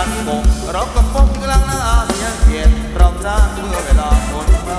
นั้นบกเรากำลักำลังน่าเสียเกียรติราอมร้านเมื่อเวลาฝน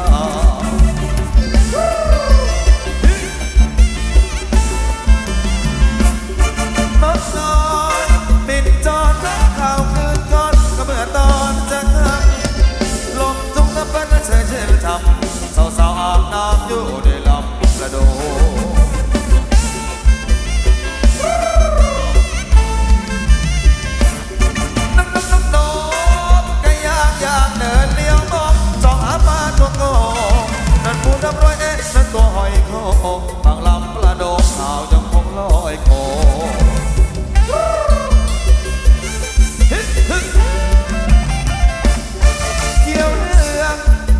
ตัวหอยโคบางลำประโดงข่าวยังคงลอยโคเกี่ยวเรื่อง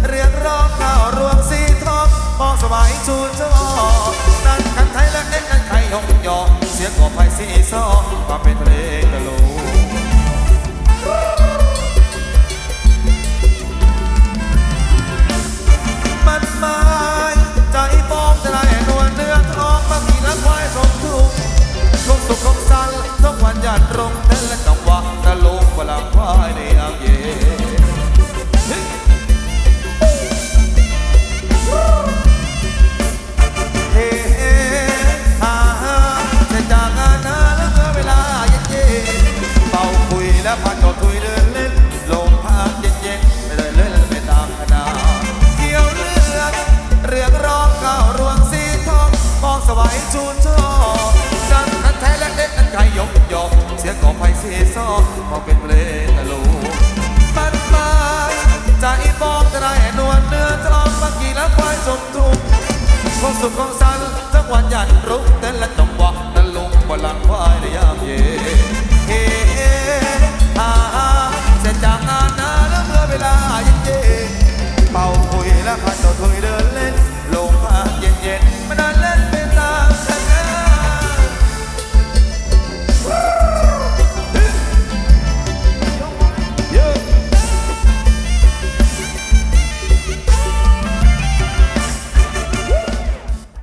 เรียกร้องข่าวรวงสีทองมองสบายชูจอนั่นกันไทยและเอ็นกันไข่ยงยอเสียงกบไผ่สีซอ ยเดินเล่นลมพัดเย็นเย็นไม่ได้เล่นไม่ตามขนาดเกี่ยวเรืองเรืองร้องก้าวรวงสีทองมองสวายชูนชอดังนั้นแท้และเด็ดนั้นใครยกยกเสียงของไผ่เสียซอมองเป็นเพลงตะลูมันมาใจฟองจะได้นวลเนื้อทองบางทีแล้วควายสมทุกความสุขของสันทั้งวันยันรุกเต้นและจังหวะตะลุงบนหลังควายในยามเย็น